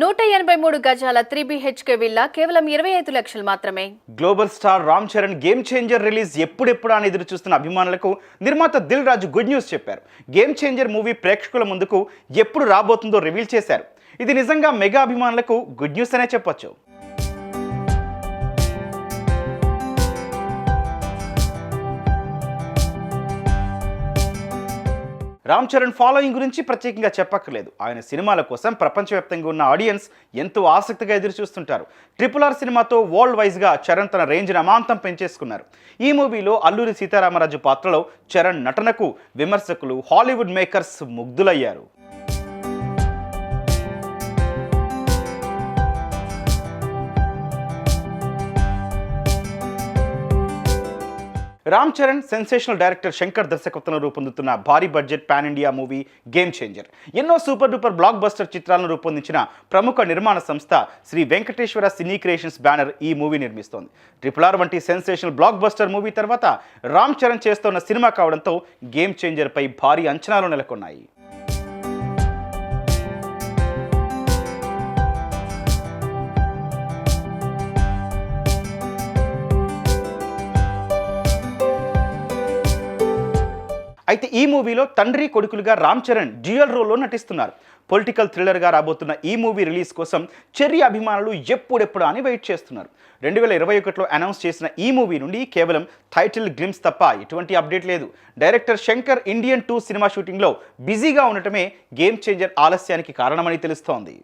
నూట ఎనభై మూడు గజాల త్రీ బిహెచ్కే విల్లా కేవలం ఇరవై ఐదు లక్షలు మాత్రమే. Global star Ram Charan game changer release ఎప్పుడెప్పుడు అని ఎదురు చూస్తున్న అభిమానులకు నిర్మాత దిల్ రాజు గుడ్ న్యూస్ చెప్పారు. గేమ్ చేంజర్ మూవీ ప్రేక్షకుల ముందుకు ఎప్పుడు రాబోతుందో రివీల్ చేశారు. ఇది నిజంగా మెగా అభిమానులకు గుడ్ న్యూస్ అనే చెప్పొచ్చు. రామ్ చరణ్ ఫాలోయింగ్ గురించి ప్రత్యేకంగా చెప్పక్కర్లేదు. ఆయన సినిమాల కోసం ప్రపంచవ్యాప్తంగా ఉన్న ఆడియన్స్ ఎంతో ఆసక్తిగా ఎదురు చూస్తుంటారు ట్రిపుల్ ఆర్ సినిమాతో వరల్డ్ వైజ్గా చరణ్ తన రేంజ్ అమాంతం పెంచేసుకున్నారు. ఈ మూవీలో అల్లూరి సీతారామరాజు పాత్రలో చరణ్ నటనకు విమర్శకులు హాలీవుడ్ మేకర్స్ ముగ్ధులయ్యారు. రామ్ చరణ్ సెన్సేషనల్ డైరెక్టర్ శంకర్ దర్శకత్వంలో రూపొందుతున్న భారీ budget pan India movie game changer. ఎన్నో సూపర్ డూపర్ బ్లాక్ బస్టర్ చిత్రాలను రూపొందించిన ప్రముఖ నిర్మాణ సంస్థ Shri Venkateswara cine creations banner ఈ మూవీ నిర్మిస్తోంది. ట్రిపుల్ ఆర్ వంటి సెన్సేషనల్ బ్లాక్ బస్టర్ మూవీ తర్వాత రామ్ చరణ్ చేస్తోన్న సినిమా కావడంతో గేమ్ చేంజర్పై భారీ అంచనాలు నెలకొన్నాయి. అయితే ఈ మూవీలో తండ్రి కొడుకులుగా రామ్ చరణ్ డ్యూయల్ రోల్లో నటిస్తున్నారు. పొలిటికల్ థ్రిల్లర్గా రాబోతున్న ఈ మూవీ రిలీజ్ కోసం చెర్రీ అభిమానులు ఎప్పుడెప్పుడు అని వెయిట్ చేస్తున్నారు. రెండు వేల ఇరవై ఒకటిలో అనౌన్స్ చేసిన ఈ మూవీ నుండి కేవలం టైటిల్ గ్లిమ్స్ తప్ప ఎటువంటి అప్డేట్ లేదు. డైరెక్టర్ శంకర్ ఇండియన్ టూ సినిమా షూటింగ్లో బిజీగా ఉండటమే గేమ్ చేంజర్ ఆలస్యానికి కారణమని తెలుస్తోంది.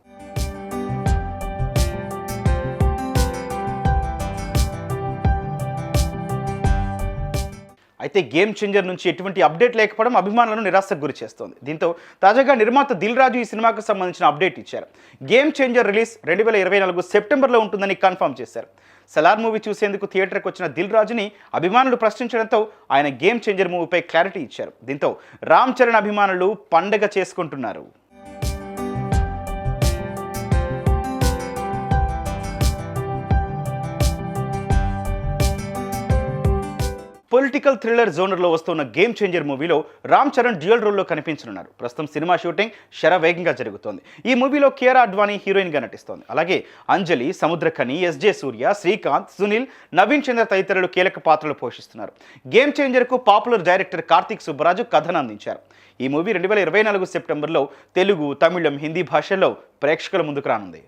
అయితే గేమ్ చేంజర్ నుంచి ఎటువంటి అప్డేట్ లేకపోవడం అభిమానులను నిరాశకు గురి చేస్తోంది. దీంతో తాజాగా నిర్మాత దిల్ రాజు ఈ సినిమాకు సంబంధించిన అప్డేట్ ఇచ్చారు. గేమ్ చేంజర్ రిలీజ్ రెండు వేల ఇరవై నాలుగు సెప్టెంబర్లో ఉంటుందని కన్ఫర్మ్ చేశారు. సలార్ మూవీ చూసేందుకు థియేటర్కి వచ్చిన దిల్ రాజుని అభిమానులు ప్రశ్నించడంతో ఆయన గేమ్ చేంజర్ మూవీపై క్లారిటీ ఇచ్చారు. దీంతో రామ్ చరణ్ అభిమానులు పండగ చేసుకుంటున్నారు. పొలిటికల్ థ్రిల్లర్ జోనర్లో వస్తున్న గేమ్ చేంజర్ మూవీలో రామ్ చరణ్ డ్యూయల్ రోల్లో కనిపించనున్నారు. ప్రస్తుతం సినిమా షూటింగ్ శరవేగంగా జరుగుతోంది. ఈ మూవీలో కియారా అడ్వాణి హీరోయిన్గా నటిస్తోంది. అలాగే అంజలి సముద్రఖని ఎస్జే సూర్య శ్రీకాంత్ సునీల్ నవీన్ చంద్ర తదితరులు కీలక పాత్రలు పోషిస్తున్నారు. గేమ్ చేంజర్కు పాపులర్ డైరెక్టర్ కార్తీక్ సుబ్బరాజు కథను అందించారు. ఈ మూవీ రెండు వేల ఇరవై నాలుగు సెప్టెంబర్లో తెలుగు తమిళం హిందీ భాషల్లో ప్రేక్షకుల ముందుకు రానుంది.